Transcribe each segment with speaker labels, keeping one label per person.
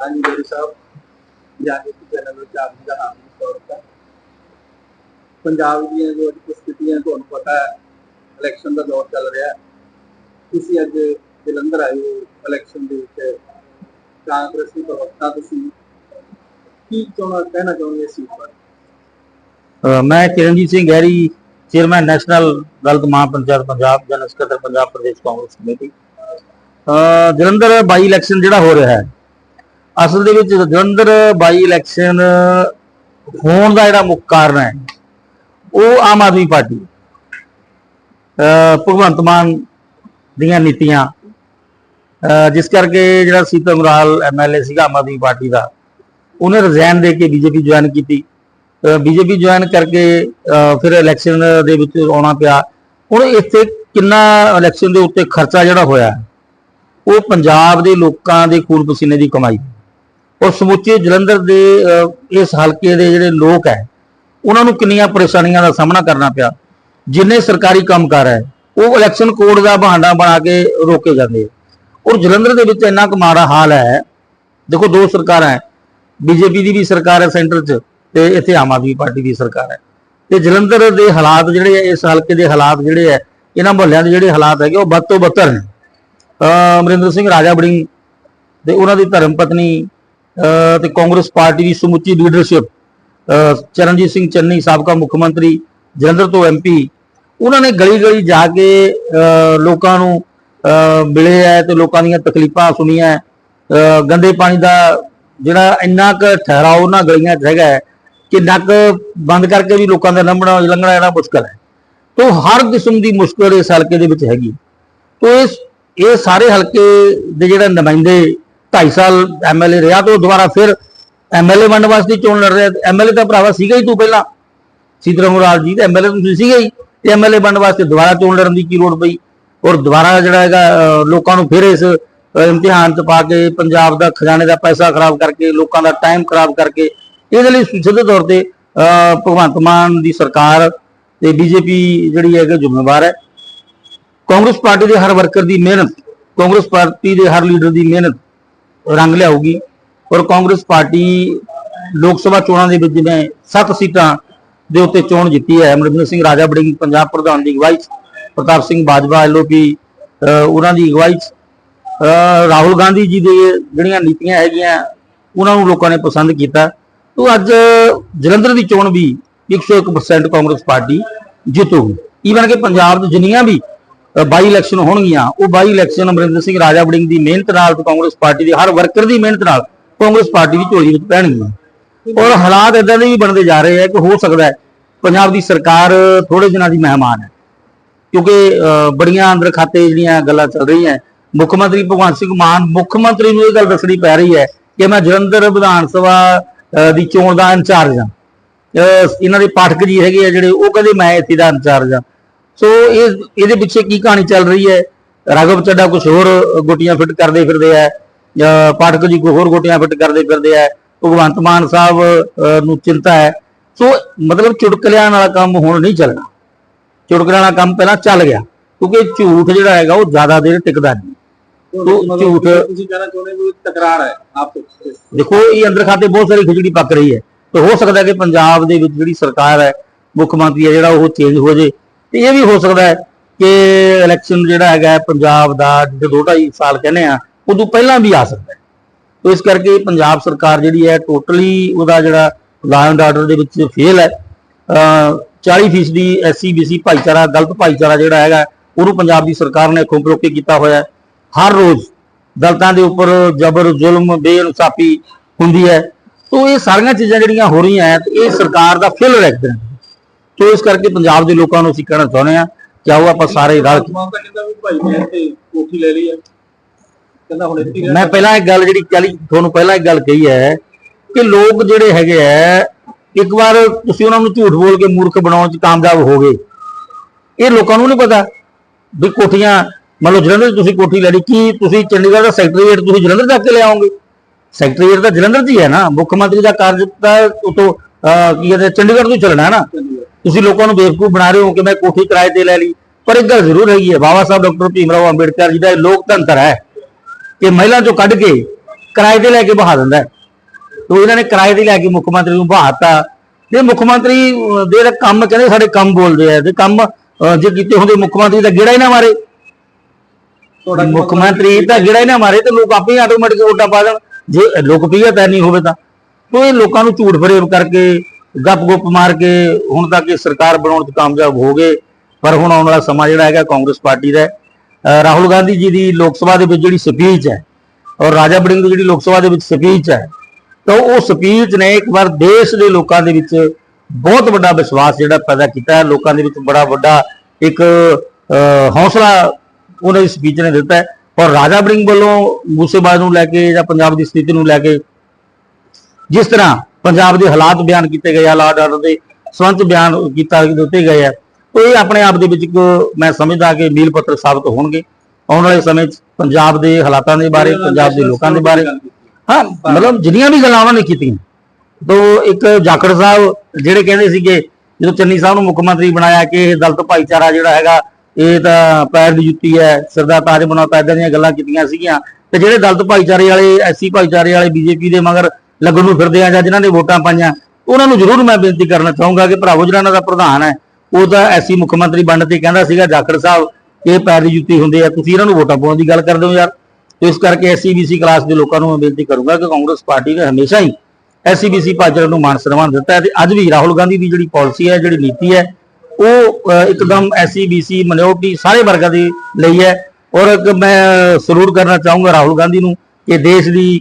Speaker 1: ਹਾਂਜੀ ਮੇਰੇ ਸਾਹਿਬ। ਜਾਨੀ ਕਿ ਚੈਨਲ ਵਿੱਚ ਆਪ ਜੀ ਦਾ ਹਾਰਦਿਕ ਸਵਾਗਤ ਹੈ ਪੰਜਾਬ ਦੀਆਂ ਜੋ ਅੱਜ ਸਥਿਤੀਆਂ ਤੁਹਾਨੂੰ ਪਤਾ ਹੈ ਇਲੈਕਸ਼ਨ ਦਾ ਦੌਰ ਚੱਲ ਰਿਹਾ ਹੈ। ਤੁਸੀਂ ਅੱਜ ਜਲੰਧਰ ਆਏ ਹੋ ਇਲੈਕਸ਼ਨ ਦੇ ਵਿੱਚ। ਕਾਂਗਰਸੀ ਪ੍ਰਵਕਤਾ ਤੁਸੀਂ। ਕੀ ਚਾਹਣਾ, ਕਹਿਣਾ ਚਾਹੁੰਦੇ ਇਸ ਬਾਰੇ?
Speaker 2: ਮੈਂ ਕਿਰਨਜੀਤ ਸਿੰਘ ਗਹਿਰੀ, ਚੇਅਰਮੈਨ ਨੈਸ਼ਨਲ ਦਲਿਤ ਮਹਾਪੰਚਾਇਤ ਪੰਜਾਬ ਜਨ ਸਕੱਤਰ Punjab Pradesh Congress committee. Jalandhar by election ਜਿਹੜਾ ਹੋ ਰਿਹਾ ਹੈ ਅਸਲ ਦੇ ਵਿੱਚ ਜਲੰਧਰ ਬਾਈ ਇਲੈਕਸ਼ਨ ਹੋਣ ਦਾ ਜਿਹੜਾ ਮੁੱਖ ਕਾਰਨ ਹੈ, ਉਹ ਆਮ ਆਦਮੀ ਪਾਰਟੀ। ਭਗਵੰਤ ਮਾਨ ਦੀਆਂ ਨੀਤੀਆਂ ਜਿਸ ਕਰਕੇ ਜਿਹੜਾ ਸੀਤਮ ਰਾਲ ਐਮਐਲਏ ਸੀਗਾ ਆਮ ਆਦਮੀ ਪਾਰਟੀ ਦਾ, ਉਹਨੇ ਰਿਜ਼ਾਈਨ ਦੇ ਕੇ ਬੀਜੇਪੀ ਜੁਆਇਨ ਕੀਤੀ। ਬੀਜੇਪੀ ਜੁਆਇਨ ਕਰਕੇ ਫਿਰ ਇਲੈਕਸ਼ਨ ਦੇ ਵਿੱਚ ਆਉਣਾ ਪਿਆ। ਹੁਣ ਇੱਥੇ ਕਿੰਨਾ ਇਲੈਕਸ਼ਨ ਦੇ ਉੱਤੇ ਖਰਚਾ ਜਿਹੜਾ ਹੋਇਆ, ਉਹ ਪੰਜਾਬ ਦੇ ਲੋਕਾਂ ਦੇ ਖੂਨ ਪਸੀਨੇ ਦੀ ਕਮਾਈ। ਔਰ ਸਮੁੱਚੇ ਜਲੰਧਰ ਦੇ ਇਸ ਹਲਕੇ ਦੇ ਜਿਹੜੇ ਲੋਕ ਹੈ, ਉਹਨਾਂ ਨੂੰ ਕਿੰਨੀਆਂ ਪਰੇਸ਼ਾਨੀਆਂ ਦਾ ਸਾਹਮਣਾ ਕਰਨਾ ਪਿਆ। ਜਿੰਨੇ ਸਰਕਾਰੀ ਕੰਮਕਾਰ ਹੈ, ਉਹ ਇਲੈਕਸ਼ਨ ਕੋਡ ਦਾ ਬਹਾਨਾ ਬਣਾ ਕੇ ਰੋਕੇ ਜਾਂਦੇ ਔਰ ਜਲੰਧਰ ਦੇ ਵਿੱਚ ਇੰਨਾ ਕੁ ਮਾੜਾ ਹਾਲ ਹੈ, ਦੇਖੋ ਦੋ ਸਰਕਾਰਾਂ ਹੈ, ਬੀਜੇਪੀ ਦੀ ਵੀ ਸਰਕਾਰ ਹੈ ਸੈਂਟਰ 'ਚ ਤੇ ਇੱਥੇ ਆਮ ਆਦਮੀ ਪਾਰਟੀ ਦੀ ਸਰਕਾਰ ਹੈ। ਤੇ ਜਲੰਧਰ ਦੇ ਹਾਲਾਤ ਜਿਹੜੇ ਹੈ, ਇਸ ਹਲਕੇ ਦੇ ਹਾਲਾਤ ਜਿਹੜੇ ਹੈ, ਇਹਨਾਂ ਮੁਹੱਲਿਆਂ ਦੇ ਜਿਹੜੇ ਹਾਲਾਤ ਹੈਗੇ, ਉਹ ਵੱਧ ਤੋਂ ਬੱਤਰ ਨੇ ਅਮਰਿੰਦਰ ਸਿੰਘ ਰਾਜਾ ਬੜੀ ਤੇ ਉਹਨਾਂ ਦੀ ਧਰਮ ਪਤਨੀ ਤੇ ਕਾਂਗਰਸ ਪਾਰਟੀ ਦੀ ਸਮੁੱਚੀ ਲੀਡਰਸ਼ਿਪ ਚਰਨਜੀਤ ਸਿੰਘ ਚੰਨੀ ਸਾਬਕਾ ਮੁੱਖ ਮੰਤਰੀ, ਜਲੰਧਰ ਤੋਂ ਐਮਪੀ ਉਹਨਾਂ ਨੇ ਗਲੀ ਗਲੀ ਜਾ ਕੇ, ਅਹ ਲੋਕਾਂ ਨੂੰ, ਅਹ ਮਿਲੇ ਹੈ ਤੇ ਲੋਕਾਂ ਦੀਆਂ ਤਕਲੀਫਾਂ ਸੁਣੀਆਂ ਅਹ ਗੰਦੇ ਪਾਣੀ ਦਾ ਜਿਹੜਾ ਇੰਨਾ ਕੁ ਠਹਿਰਾਓ ਉਹਨਾਂ ਗਲੀਆਂ 'ਚ ਹੈਗਾ ਹੈ ਕਿ ਨੱਕ ਬੰਦ ਕਰਕੇ ਵੀ ਲੋਕਾਂ ਦਾ ਲੰਘਣਾ ਲੰਘਣਾ ਜਿਹੜਾ ਮੁਸ਼ਕਲ ਹੈ ਤੋਂ ਹਰ ਕਿਸਮ ਦੀ ਮੁਸ਼ਕਲ ਇਸ ਹਲਕੇ ਦੇ ਵਿੱਚ ਹੈਗੀ। ਤੋਂ ਇਸ, ਇਹ ਸਾਰੇ ਹਲਕੇ ਦੇ ਜਿਹੜੇ ਨੁਮਾਇੰਦੇ 2.5 ਸਾਲ ਐਮਐਲਏ ਰਿਹਾ ਤੋਂ ਦੁਬਾਰਾ ਫਿਰ ਐਮਐਲਏ ਬਣਨ ਵਾਸਤੇ ਚੋਣ ਲੜ ਰਿਹਾ? ਐਮਐਲਏ ਤਾਂ ਭਰਾਵਾ ਸੀਗਾ ਹੀ ਤੂੰ ਪਹਿਲਾਂ। ਸੀਤਰਮ ਰਾਜ ਜੀ ਤੇ ਐਮਐਲਏ ਤੁਸੀਂ ਸੀਗੇ ਹੀ। ਤੇ ਐਮਐਲਏ ਬਣਨ ਵਾਸਤੇ ਦੁਬਾਰਾ ਚੋਣ ਲੜਨ ਦੀ ਕੀ ਲੋੜ ਪਈ? ਔਰ ਦੁਬਾਰਾ ਜਿਹੜਾ ਹੈਗਾ ਲੋਕਾਂ ਨੂੰ ਫਿਰ ਇਸ ਇਮਤਿਹਾਨ 'ਚ ਪਾ ਕੇ ਪੰਜਾਬ ਦਾ ਖਜ਼ਾਨੇ ਦਾ ਪੈਸਾ ਖਰਾਬ ਕਰਕੇ, ਲੋਕਾਂ ਦਾ ਟਾਈਮ ਖਰਾਬ ਕਰਕੇ, ਇਹਦੇ ਲਈ ਸਿੱਧੇ ਤੌਰ ਤੇ ਭਗਵੰਤ ਮਾਨ ਦੀ ਸਰਕਾਰ ਤੇ ਬੀਜੇਪੀ ਜਿਹੜੀ ਹੈਗਾ ਜ਼ਿੰਮੇਵਾਰ ਹੈ। ਕਾਂਗਰਸ ਪਾਰਟੀ ਦੇ ਹਰ ਵਰਕਰ ਦੀ ਮਿਹਨਤ, ਕਾਂਗਰਸ ਪਾਰਟੀ ਦੇ ਹਰ ਲੀਡਰ ਦੀ ਮਿਹਨਤ ਰੰਗ ਲਿਆਊਗੀ ਔਰ ਕਾਂਗਰਸ ਪਾਰਟੀ ਲੋਕ ਸਭਾ ਚੋਣਾਂ ਦੇ ਵਿੱਚ ਜਿਵੇਂ 7 ਸੀਟਾਂ ਦੇ ਉੱਤੇ ਚੋਣ ਜਿੱਤੀ ਹੈ, ਅਮਰਿੰਦਰ ਸਿੰਘ ਰਾਜਾ ਬੜਿੰਗ ਪੰਜਾਬ ਪ੍ਰਧਾਨ ਦੀ ਅਗਵਾਈ 'ਚ, ਪ੍ਰਤਾਪ ਸਿੰਘ ਬਾਜਵਾ ਐਲਓਪੀ ਉਹਨਾਂ ਦੀ ਅਗਵਾਈ 'ਚ। ਅਹ ਰਾਹੁਲ ਗਾਂਧੀ ਜੀ ਦੇ ਜਿਹੜੀਆਂ ਨੀਤੀਆਂ ਹੈਗੀਆਂ, ਉਹਨਾਂ ਨੂੰ ਲੋਕਾਂ ਨੇ ਪਸੰਦ ਕੀਤਾ। ਤੋਂ ਅੱਜ ਜਲੰਧਰ ਦੀ ਚੋਣ ਵੀ 101% ਕਾਂਗਰਸ ਪਾਰਟੀ ਜਿੱਤੂਗੀ। ਈਵਨ ਕਿ ਪੰਜਾਬ ਦੇ ਜਿੰਨੀਆਂ ਵੀ ਬਾਈ ਇਲੈਕਸ਼ਨ ਹੋਣਗੀਆਂ, ਉਹ ਬਾਈ ਇਲੈਕਸ਼ਨ ਅਮਰਿੰਦਰ ਸਿੰਘ ਰਾਜਾ ਵੜਿੰਗ ਦੀ ਮਿਹਨਤ ਨਾਲ ਤੇ ਕਾਂਗਰਸ ਪਾਰਟੀ ਦੇ, ਹਰ ਵਰਕਰ ਦੀ ਮਿਹਨਤ ਨਾਲ ਕਾਂਗਰਸ ਪਾਰਟੀ ਦੀ ਝੋਲੀ ਵਿੱਚ ਪੈਣਗੀਆਂ। ਔਰ ਹਾਲਾਤ ਇਦਾਂ ਦੇ ਵੀ ਬਣਦੇ ਜਾ ਰਹੇ ਹੈ ਕਿ ਹੋ ਸਕਦਾ ਹੈ ਪੰਜਾਬ ਦੀ ਸਰਕਾਰ ਥੋੜੇ ਦਿਨਾਂ ਦੀ ਮਹਿਮਾਨ ਹੈ। ਕਿਉਂਕਿ ਬੜੀਆਂ ਅੰਦਰ ਖਾਤੇ ਜਿਹੜੀਆਂ ਗੱਲਾਂ ਚੱਲ ਰਹੀਆਂ ਮੁੱਖ ਮੰਤਰੀ ਭਗਵੰਤ ਸਿੰਘ ਮਾਨ, ਮੁੱਖ ਮੰਤਰੀ ਨੂੰ ਇਹ ਗੱਲ ਦੱਸਣੀ ਪੈ ਰਹੀ ਹੈ ਕਿ ਮੈਂ ਜਲੰਧਰ ਵਿਧਾਨ ਸਭਾ ਦੀ ਚੋਣ ਦਾ ਇੰਚਾਰਜ ਹਾਂ। ਇਹਨਾਂ ਦੇ ਪਾਠਕ ਜੀ ਹੈਗੇ ਆ ਜਿਹੜੇ, ਉਹ ਕਹਿੰਦੇ ਮੈਂ ਇੱਥੇ ਦਾ ਇੰਚਾਰਜ ਹਾਂ। ਸੋ ਇਹ ਇਹਦੇ ਪਿੱਛੇ ਕੀ ਕਹਾਣੀ ਚੱਲ ਰਹੀ ਹੈ? ਰਾਘਵ ਚੱਡਾ ਕੁਝ ਹੋਰ ਗੋਟੀਆਂ ਫਿੱਟ ਕਰਦੇ ਫਿਰਦੇ ਆ ਪਾਠਕ ਜੀ ਕੋਈ ਹੋਰ ਗੋਟੀਆਂ ਫਿੱਟ ਕਰਦੇ ਫਿਰਦੇ ਆ ਭਗਵੰਤ ਮਾਨ ਸਾਹਿਬ ਨੂੰ ਚਿੰਤਾ ਹੈ। ਸੋ ਮਤਲਬ ਚੁਟਕਲਿਆਂ ਵਾਲਾ ਕੰਮ ਹੁਣ ਨਹੀਂ ਚੱਲਣਾ। ਚੁਟਕਲਿਆਂ ਵਾਲਾ ਕੰਮ ਪਹਿਲਾਂ ਚੱਲ ਗਿਆ ਕਿਉਂਕਿ ਝੂਠ ਜਿਹੜਾ ਹੈਗਾ ਉਹ ਜ਼ਿਆਦਾ ਦੇਰ ਟਿਕਦਾ ਨਹੀਂ।
Speaker 1: ਮਤਲਬ
Speaker 2: ਝੂਠ
Speaker 1: ਤੁਸੀਂ ਕਹਿਣਾ ਚਾਹੁੰਦੇ ਹੋ ਤਕਰਾਰ ਹੈ ਆਪ
Speaker 2: ਦੇਖੋ ਇਹ ਅੰਦਰ ਖਾਤੇ ਬਹੁਤ ਸਾਰੀ ਖਿਚੜੀ ਪੱਕ ਰਹੀ ਹੈ। ਤੇ ਹੋ ਸਕਦਾ ਹੈ ਕਿ ਪੰਜਾਬ ਦੇ ਵਿੱਚ ਜਿਹੜੀ ਸਰਕਾਰ ਹੈ ਮੁੱਖ ਮੰਤਰੀ ਹੈ ਜਿਹੜਾ ਉਹ ਚੇਂਜ ਹੋ ਜੇ। ਤੇ ਇਹ ਵੀ ਹੋ ਸਕਦਾ ਹੈ ਕਿ ਇਲੈਕਸ਼ਨ ਜਿਹੜਾ ਹੈਗਾ ਪੰਜਾਬ ਦਾ ਜੋ ਦੋ ਢਾਈ ਸਾਲ ਕਹਿੰਦੇ ਆ, ਉਦੋਂ ਪਹਿਲਾਂ ਵੀ ਆ ਸਕਦਾ ਹੈ। ਤੋ ਇਸ ਕਰਕੇ ਪੰਜਾਬ ਸਰਕਾਰ ਜਿਹੜੀ ਹੈ ਟੋਟਲੀ ਉਹਦਾ ਜਿਹੜਾ ਲਾਅ ਐਂਡ ਆਰਡਰ ਦੇ ਵਿੱਚ ਫੇਲ ਹੈ। ਅਹ 40% ਦੀ ਐਸਸੀ ਬੀਸੀ ਭਾਈਚਾਰਾ, ਗਲਤ ਭਾਈਚਾਰਾ ਜਿਹੜਾ ਹੈਗਾ, ਉਹਨੂੰ ਪੰਜਾਬ ਦੀ ਸਰਕਾਰ ਨੇ ਖੁੰਪ ਰੋਕ ਕੇ ਕੀਤਾ ਹੋਇਆ ਹਰ ਰੋਜ਼ ਦਲਤਾਂ ਦੇ ਉੱਪਰ ਜ਼ਬਰ, ਜ਼ੁਲਮ, ਬੇਇਨਸਾਫੀ ਹੁੰਦੀ ਹੈ। ਤੋ ਇਹ ਸਾਰੀਆਂ ਚੀਜ਼ਾਂ ਜਿਹੜੀਆਂ ਹੋ ਰਹੀਆਂ ਹੈ ਇਹ ਸਰਕਾਰ ਦਾ ਫੇਲਰ ਹੈ ਤੋ ਇਸ ਕਰਕੇ ਪੰਜਾਬ ਦੇ ਲੋਕਾਂ ਨੂੰ ਅਸੀਂ ਕਹਿਣਾ ਚਾਹੁੰਦੇ ਹਾਂ ਕਿ ਆਓ ਆਪਾਂ ਸਾਰੇ ਰਲ ਕੇ।
Speaker 1: ਮਾਨ ਤਾਂ ਕਹਿੰਦਾ ਵੀ ਭਾਈ ਮੈਂ ਤੇ ਕੋਠੀ ਲੈ ਲਈ ਹੈ ਕਹਿੰਦਾ ਹੁਣ ਇੱਥੇ ਹੀ ਰਹਿਣਾ।
Speaker 2: ਮੈਂ ਪਹਿਲਾਂ ਇੱਕ ਗੱਲ ਜਿਹੜੀ ਚਾਲੀ ਤੁਹਾਨੂੰ ਪਹਿਲਾਂ ਇੱਕ ਗੱਲ ਕਹੀ ਹੈ ਕਿ ਲੋਕ ਜਿਹੜੇ ਹੈਗੇ ਆ ਇੱਕ ਵਾਰ ਤੁਸੀਂ ਉਹਨਾਂ ਨੂੰ ਝੂਠ ਬੋਲ ਕੇ ਮੂਰਖ ਬਣਾਉਣ 'ਚ ਕਾਮਯਾਬ ਹੋ ਗਏ। ਇਹ ਲੋਕਾਂ ਨੂੰ ਨਹੀਂ ਪਤਾ ਵੀ ਕੋਠੀਆਂ ਮੰਨ ਲਓ ਜਲੰਧਰ ਤੁਸੀਂ ਕੋਠੀ ਲੈ ਲਈ ਕੀ ਤੁਸੀਂ ਚੰਡੀਗੜ੍ਹ ਦਾ ਸੈਕਟਰੀਏਟ ਤੁਸੀਂ ਜਲੰਧਰ ਤੱਕ ਕੇ ਲੈ ਆਓਗੇ? ਸੈਕਟਰੀਏਟ ਤਾਂ ਜਲੰਧਰ 'ਚ ਹੀ ਨਾ ਮੁੱਖ ਮੰਤਰੀ ਦਾ ਕਾਰਜ ਤਾਂ ਉਤੋਂ ਕੀ ਕਹਿੰਦੇ ਚੰਡੀਗੜ੍ਹ ਤੋਂ ਹੀ ਚੱਲਣਾ ਹੈ ਨਾ। ਤੁਸੀਂ ਲੋਕਾਂ ਨੂੰ ਬੇਵਕੂਫ ਬਣਾ ਰਹੇ ਹੋ ਕਿ ਮੈਂ ਕੋਠੀ ਕਿਰਾਏ ਤੇ ਲੈ ਲਈ। ਪਰ ਇੱਕ ਗੱਲ ਜ਼ਰੂਰ ਹੈਗੀ ਹੈ ਬਾਬਾ ਸਾਹਿਬ ਡਾਕਟਰ ਭੀਮ ਰਾਓ ਅੰਬੇਡਕਰ ਜੀ ਦਾ ਇਹ ਲੋਕਤੰਤਰ ਹੈ ਕਿ ਮਹਿਲਾ ਚੋਂ ਕੱਢ ਕੇ ਕਿਰਾਏ ਤੇ ਲੈ ਕੇ ਬਹਾ ਦਿੰਦਾ ਹੈ। ਤੋ ਇਹਨਾਂ ਨੇ ਕਿਰਾਏ ਤੇ ਲੈ ਕੇ ਮੁੱਖ ਮੰਤਰੀ ਨੂੰ ਬਹਾਤਾ। ਤੇ ਮੁੱਖ ਮੰਤਰੀ ਦੇ ਜਿਹੜੇ ਕੰਮ ਕਹਿੰਦੇ ਸਾਡੇ ਕੰਮ ਬੋਲਦੇ ਆ ਤੇ ਕੰਮ ਜੇ ਕੀਤੇ ਹੁੰਦੇ ਮੁੱਖ ਮੰਤਰੀ ਤਾਂ ਗੇੜਾ ਹੀ ਨਾ ਮਾਰੇ।
Speaker 1: ਤੁਹਾਡਾ
Speaker 2: ਮੁੱਖ ਮੰਤਰੀ ਤਾਂ ਗੇੜਾ ਹੀ ਨਾ ਮਾਰੇ ਤੇ ਲੋਕ ਆਪੇ ਆਟੋਮੈਟਿਕ ਵੋਟਾਂ ਪਾ ਦੇਣ। ਜੇ ਲੋਕਪ੍ਰਿਯਤਾ ਨਹੀਂ ਹੋਵੇ ਤਾਂ। ਤੋ ਇਹ ਲੋਕਾਂ ਨੂੰ ਝੂਠ ਫਰੇਬ ਕਰਕੇ ਗੱਪ ਗੁੱਪ ਮਾਰ ਕੇ ਹੁਣ ਤੱਕ ਇਹ ਸਰਕਾਰ ਬਣਾਉਣ 'ਚ ਕਾਮਯਾਬ ਹੋ ਗਏ, ਪਰ ਹੁਣ ਆਉਣ ਵਾਲਾ ਸਮਾਂ ਜਿਹੜਾ ਹੈਗਾ ਕਾਂਗਰਸ ਪਾਰਟੀ ਦਾ ਰਾਹੁਲ ਗਾਂਧੀ ਜੀ ਦੀ ਲੋਕ ਸਭਾ ਦੇ ਵਿੱਚ ਜਿਹੜੀ ਸਪੀਚ ਹੈ ਔਰ ਰਾਜਾ ਬੜਿੰਗ ਦੀ ਜਿਹੜੀ ਲੋਕ ਸਭਾ ਦੇ ਵਿੱਚ ਸਪੀਚ ਹੈ, ਤਾਂ ਉਹ ਸਪੀਚ ਨੇ ਇੱਕ ਵਾਰ ਦੇਸ਼ ਦੇ ਲੋਕਾਂ ਦੇ ਵਿੱਚ ਬਹੁਤ ਵੱਡਾ ਵਿਸ਼ਵਾਸ ਜਿਹੜਾ ਪੈਦਾ ਕੀਤਾ ਹੈ। ਲੋਕਾਂ ਦੇ ਵਿੱਚ ਬੜਾ ਵੱਡਾ ਇੱਕ ਹੌਸਲਾ ਉਹਨਾਂ ਦੀ ਸਪੀਚ ਨੇ ਦਿੱਤਾ ਔਰ ਰਾਜਾ ਬੜਿੰਗ ਵੱਲੋਂ ਮੂਸੇਬਾਜ਼ ਨੂੰ ਲੈ ਕੇ ਜਾਂ ਪੰਜਾਬ ਦੀ ਸਥਿਤੀ ਨੂੰ ਲੈ ਕੇ ਜਿਸ ਤਰ੍ਹਾਂ ਪੰਜਾਬ ਦੇ ਹਾਲਾਤ ਬਿਆਨ ਕੀਤੇ ਗਏ ਆ ਲਾਡ ਆਰਡਰ ਦੇ ਸੰਬੰਧ ਬਿਆਨ ਕੀਤਾ ਦਿੱਤੇ ਗਏ ਆ। ਉਹ ਇਹ ਆਪਣੇ ਆਪ ਦੇ ਵਿੱਚ ਇੱਕ ਮੈਂ ਸਮਝਦਾ ਕਿ ਮੀਲ ਪੱਤਰ ਸਾਬਤ ਹੋਣਗੇ। ਆਉਣ ਵਾਲੇ ਸਮੇਂ 'ਚ ਪੰਜਾਬ ਦੇ ਹਾਲਾਤਾਂ ਦੇ ਬਾਰੇ ਪੰਜਾਬ ਦੇ ਲੋਕਾਂ ਦੇ ਬਾਰੇ ਹਾਂ। ਮਤਲਬ ਜਿੰਨੀਆਂ ਵੀ ਗੱਲਾਂ ਉਹਨਾਂ ਨੇ ਕੀਤੀਆਂ। ਤੋਂ ਇੱਕ ਜਾਖੜ ਸਾਹਿਬ ਜਿਹੜੇ ਕਹਿੰਦੇ ਸੀਗੇ ਜਦੋਂ ਚੰਨੀ ਸਾਹਿਬ ਨੂੰ ਮੁੱਖ ਮੰਤਰੀ ਬਣਾਇਆ ਕਿ ਇਹ ਦਲਤ ਭਾਈਚਾਰਾ ਜਿਹੜਾ ਹੈਗਾ ਇਹ ਤਾਂ ਪੈਰ ਦੀ ਜੁੱਤੀ ਹੈ ਸਿਰ ਦਾ ਤਾਜ ਬਣਾਤਾ ਇਦਾਂ ਦੀਆਂ ਗੱਲਾਂ ਕੀਤੀਆਂ ਸੀਗੀਆਂ। ਤੇ ਜਿਹੜੇ ਦਲਤ ਭਾਈਚਾਰੇ ਵਾਲੇ ਐਸੀ ਭਾਈਚਾਰੇ ਵਾਲੇ ਬੀਜੇਪੀ ਦੇ ਮਗਰ ਲੱਗਣ ਨੂੰ ਫਿਰਦੇ ਆ ਜਾਂ ਜਿਨ੍ਹਾਂ ਨੇ ਵੋਟਾਂ ਪਾਈਆਂ ਉਹਨਾਂ ਨੂੰ ਜ਼ਰੂਰ ਮੈਂ ਬੇਨਤੀ ਕਰਨਾ ਚਾਹੂੰਗਾ ਕਿ ਭਰਾਵੋ ਜਿਹੜਾ ਇਹਨਾਂ ਦਾ ਪ੍ਰਧਾਨ ਹੈ ਉਹ ਤਾਂ ਐਸੀ ਮੁੱਖ ਮੰਤਰੀ ਬਣਨ ਤੇ ਕਹਿੰਦਾ ਸੀਗਾ ਜਾਖੜ ਸਾਹਿਬ ਇਹ ਪੈਰ ਦੀ ਜੁੱਤੀ ਹੁੰਦੇ ਆ ਤੁਸੀਂ ਇਹਨਾਂ ਨੂੰ ਵੋਟਾਂ ਪਾਉਣ ਦੀ ਗੱਲ ਕਰਦੇ ਹੋ ਯਾਰ। ਇਸ ਕਰਕੇ ਐਸਸੀਬੀਸੀ ਕਲਾਸ ਦੇ ਲੋਕਾਂ ਨੂੰ ਮੈਂ ਬੇਨਤੀ ਕਰੂੰਗਾ ਕਿ ਕਾਂਗਰਸ ਪਾਰਟੀ ਨੇ ਹਮੇਸ਼ਾ ਹੀ ਐਸਸੀਬੀਸੀ ਭਾਈਚਾਰੇ ਨੂੰ ਮਾਨ ਸਨਮਾਨ ਦਿੱਤਾ ਹੈ ਤੇ ਅੱਜ ਵੀ ਰਾਹੁਲ ਗਾਂਧੀ ਦੀ ਜਿਹੜੀ ਪਾਲਿਸੀ ਹੈ ਜਿਹੜੀ ਨੀਤੀ ਹੈ ਉਹ ਅਹ, ਇੱਕਦਮ ਐਸਸੀਬੀਸੀ ਮਿਨੋਰਟੀ ਸਾਰੇ ਵਰਗਾਂ ਦੇ ਲਈ ਹੈ। ਔਰ ਇੱਕ ਮੈਂ ਸਲੂਟ ਕਰਨਾ ਚਾਹੂੰਗਾ ਰਾਹੁਲ ਗਾਂਧੀ ਨੂੰ ਕਿ ਦੇਸ਼ ਦੀ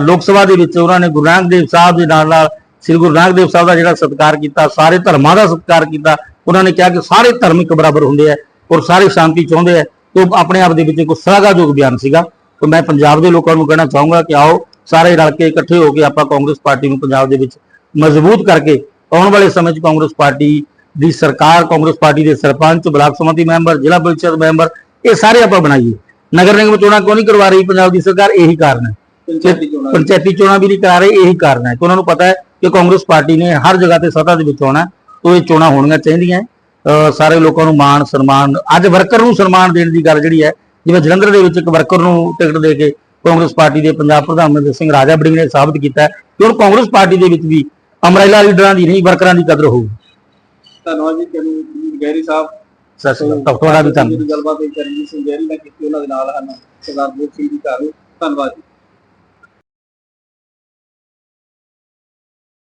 Speaker 2: ਲੋਕ ਸਭਾ ਦੇ ਵਿੱਚ ਉਹਨਾਂ ਨੇ ਗੁਰੂ ਨਾਨਕ ਦੇਵ ਸਾਹਿਬ ਦੇ ਨਾਲ ਨਾਲ ਸ੍ਰੀ ਗੁਰੂ ਨਾਨਕ ਦੇਵ ਸਾਹਿਬ ਦਾ ਜਿਹੜਾ ਸਤਿਕਾਰ ਕੀਤਾ, ਸਾਰੇ ਧਰਮਾਂ ਦਾ ਸਤਿਕਾਰ ਕੀਤਾ, ਉਹਨਾਂ ਨੇ ਕਿਹਾ ਕਿ ਸਾਰੇ ਧਰਮ ਇੱਕ ਬਰਾਬਰ ਹੁੰਦੇ ਆ ਔਰ ਸਾਰੇ ਸ਼ਾਂਤੀ ਚਾਹੁੰਦੇ ਆ, ਤੇ ਉਹ ਆਪਣੇ ਆਪ ਦੇ ਵਿੱਚ ਇੱਕ ਸ਼ਲਾਘਾਯੋਗ ਬਿਆਨ ਸੀਗਾ। ਤੇ ਮੈਂ ਪੰਜਾਬ ਦੇ ਲੋਕਾਂ ਨੂੰ ਕਹਿਣਾ ਚਾਹੂੰਗਾ ਕਿ ਆਓ, ਸਾਰੇ ਰਲ ਕੇ ਇਕੱਠੇ ਹੋ ਕੇ ਆਪਾਂ ਕਾਂਗਰਸ ਪਾਰਟੀ ਨੂੰ ਪੰਜਾਬ ਦੇ ਵਿੱਚ ਮਜ਼ਬੂਤ ਕਰਕੇ ਆਉਣ ਵਾਲੇ ਸਮੇਂ 'ਚ ਕਾਂਗਰਸ ਪਾਰਟੀ ਦੀ ਸਰਕਾਰ, ਕਾਂਗਰਸ ਪਾਰਟੀ ਦੇ ਸਰਪੰਚ, ਬਲਾਕ ਸਮਿਤੀ ਮੈਂਬਰ, ਜ਼ਿਲ੍ਹਾ ਪਰਿਸ਼ਦ ਮੈਂਬਰ, ਇਹ ਸਾਰੇ ਆਪਾਂ ਬਣਾਈਏ। ਨਗਰ ਨਿਗਮ ਚੋਣਾਂ ਕਿਉਂ ਨਹੀਂ ਕਰਵਾ ਰਹੀ? ਪੰਜਾਬ ਦੀ ਸਰਕਾਰ ਇਹੀ ਕਾਰਨ ਹੈ।
Speaker 1: ਪੰਚਾਇਤੀ ਚੋਣਾਂ
Speaker 2: ਪੰਚਾਇਤੀ ਚੋਣਾਂ ਵੀ ਨਹੀਂ ਕਰਾ ਰਹੇ ਇਹੀ ਕਾਰਨ ਹੈ। ਕਿ ਉਹਨਾਂ ਨੂੰ ਪਤਾ ਹੈ ਕਿ ਕਾਂਗਰਸ ਪਾਰਟੀ ਨੇ ਹਰ ਜਗ੍ਹਾ ਤੇ ਸੱਤਾ ਦੇ ਵਿੱਚ ਆਉਣਾ ਤੋਂ ਇਹ ਚੋਣਾਂ ਹੋਣੀਆਂ ਚਾਹੀਦੀਆਂ ਸਾਰੇ ਲੋਕਾਂ ਨੂੰ ਮਾਣ ਸਨਮਾਨ ਅੱਜ ਵਰਕਰ ਨੂੰ ਸਨਮਾਨ ਦੇਣ ਦੀ ਗੱਲ ਜਿਹੜੀ ਹੈ ਜਿਵੇਂ ਜਲੰਧਰ ਦੇ ਵਿੱਚ ਇੱਕ ਵਰਕਰ ਨੂੰ ਟਿਕਟ ਦੇ ਕੇ ਕਾਂਗਰਸ ਪਾਰਟੀ ਦੇ ਪੰਜਾਬ ਪ੍ਰਧਾਨ ਮੰਤਰੀ ਸਿੰਘ ਰਾਜਾ ਬੜਿੰਗ ਨੇ ਸਾਬਤ ਕੀਤਾ ਕਿ ਹੁਣ ਕਾਂਗਰਸ ਪਾਰਟੀ ਦੇ ਵਿੱਚ ਵੀ ਅਮਰੇਲਾ ਲੀਡਰਾਂ ਦੀ ਨਹੀਂ ਵਰਕਰਾਂ ਦੀ ਕਦਰ ਹੋਊਗੀ।
Speaker 1: ਧੰਨਵਾਦ ਜੀ ਤੈਨੂੰ ਗਹਿਰੀ ਸਾਹਿਬ।
Speaker 2: ਸਤਿ ਸ਼੍ਰੀ ਅਕਾਲ। ਤੁਹਾਡਾ ਵੀ ਧੰਨਵਾਦ।
Speaker 1: ਗੱਲਬਾਤ ਕਰਨੀ ਸਿੰਘ ਗਹਿਰੀ ਨਾਲ ਕੀਤੀ ਉਹਨਾਂ ਦੇ ਨਾਲ ਹਨ ਸਰਦਾਰ ਬੋਧ ਸਿੰਘ ਜੀ ਘਰ। ਧੰਨਵਾਦ ਜੀ।